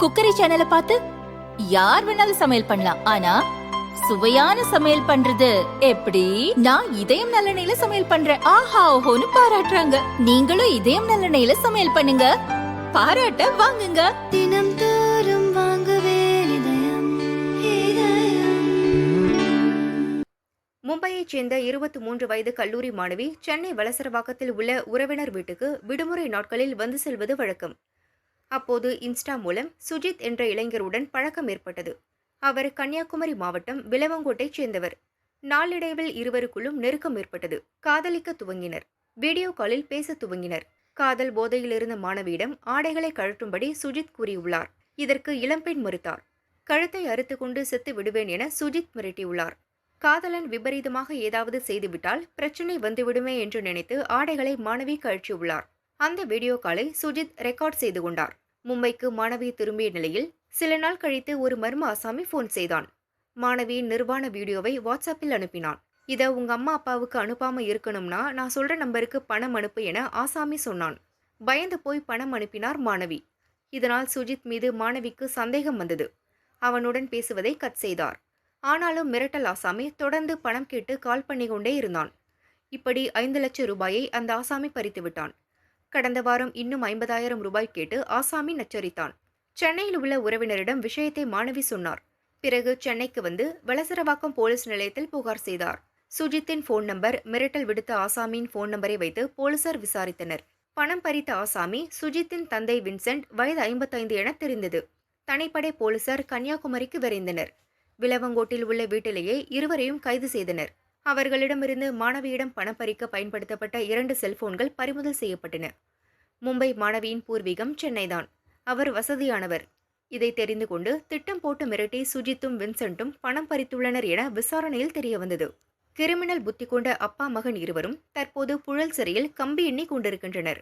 Cookery சேனலை பார்த்து யார் வேணாலும் சமையல் பண்ணலாம். ஆனா சுவையான சமையல் பண்றது எப்படி? நான் இதயம் நல்லெண்ணெயில சமையல் பண்றேன். ஆஹா ஓஹோன்னு பாராட்டுறாங்க. நீங்களும் இதயம் நல்லெண்ணெயில சமையல் பண்ணுங்க. பாராட்ட வாங்குங்க. தினம் தோறும் வாங்குவே இதயம் இதயம். மும்பையைச் சேர்ந்த இருபத்தி மூன்று வயது கல்லூரி மாணவி சென்னை வலசரவாக்கத்தில் உள்ள உறவினர் வீட்டுக்கு விடுமுறை நாட்களில் வந்து செல்வது வழக்கம். அப்போது இன்ஸ்டா மூலம் சுஜித் என்ற இளைஞருடன் பழக்கம் ஏற்பட்டது. அவர் கன்னியாகுமரி மாவட்டம் விலவங்கோட்டைச் சேர்ந்தவர். நாளடைவில் இருவருக்குள்ளும் நெருக்கம் ஏற்பட்டது. காதலிக்க துவங்கினர். வீடியோ காலில் பேசத் துவங்கினர். காதல் போதையில் இருந்த மாணவியிடம் ஆடைகளை கழட்டும்படி சுஜித் கூறியுள்ளார். இதற்கு இளம்பெண் மறுத்தார். கழுத்தை அறுத்துக்கொண்டு செத்து விடுவேன் என சுஜித் மிரட்டியுள்ளார். காதலன் விபரீதமாக ஏதாவது செய்துவிட்டால் பிரச்சனை வந்துவிடுமே என்று நினைத்து ஆடைகளை மாணவி கழற்றியுள்ளார். அந்த வீடியோ காலை சுஜித் ரெக்கார்ட் செய்து கொண்டார். மும்பைக்கு மாணவி திரும்பிய நிலையில் சில நாள் கழித்து ஒரு மர்ம ஆசாமி ஃபோன் செய்தான். மாணவியின் நிர்வாண வீடியோவை வாட்ஸ்அப்பில் அனுப்பினான். இதை உங்க அம்மா அப்பாவுக்கு அனுப்பாம இருக்கணும்னா நான் சொல்ற நம்பருக்கு பணம் அனுப்பு என ஆசாமி சொன்னான். பயந்து போய் பணம் அனுப்பினார் மாணவி. இதனால் சுஜித் மீது மாணவிக்கு சந்தேகம் வந்தது. அவனுடன் பேசுவதை கட் செய்தார். ஆனாலும் மிரட்டல் ஆசாமி தொடர்ந்து பணம் கேட்டு கால் பண்ணி கொண்டே இருந்தான். இப்படி ஐந்து லட்சம் ரூபாயை அந்த ஆசாமி பறித்து விட்டான். கடந்த வாரம் இன்னும் ஐம்பதாயிரம் ரூபாய் கேட்டு ஆசாமி நச்சரித்தான். சென்னையில் உள்ள உறவினரிடம் விஷயத்தை மாணவி சொன்னார். பிறகு சென்னைக்கு வந்து வலசரவாக்கம் போலீஸ் நிலையத்தில் புகார் செய்தார். சுஜித்தின் ஃபோன் நம்பர் மிரட்டல் விடுத்த ஆசாமியின் ஃபோன் நம்பரை வைத்து போலீசார் விசாரித்தனர். பணம் பறித்த ஆசாமி சுஜித்தின் தந்தை வின்சென்ட் வயது ஐம்பத்தைந்து என தெரிந்தது. தனிப்படை போலீசார் கன்னியாகுமரிக்கு விரைந்தனர். விலவங்கோட்டில் உள்ள வீட்டிலேயே இருவரையும் கைது செய்தனர். அவர்களிடமிருந்து மாணவியிடம் பணம் பறிக்க பயன்படுத்தப்பட்ட இரண்டு செல்போன்கள் பறிமுதல் செய்யப்பட்டன. மும்பை மாணவியின் பூர்வீகம் சென்னைதான். அவர் வசதியானவர். இதை தெரிந்து கொண்டு திட்டம் போட்டு மிரட்டி சுஜித்தும் வின்சென்ட்டும் பணம் பறித்துள்ளனர் என விசாரணையில் தெரியவந்தது கிரிமினல் புத்தி கொண்ட அப்பா மகன் இருவரும் தற்போது புழல் சிறையில் கம்பி எண்ணி கொண்டிருக்கின்றனர்.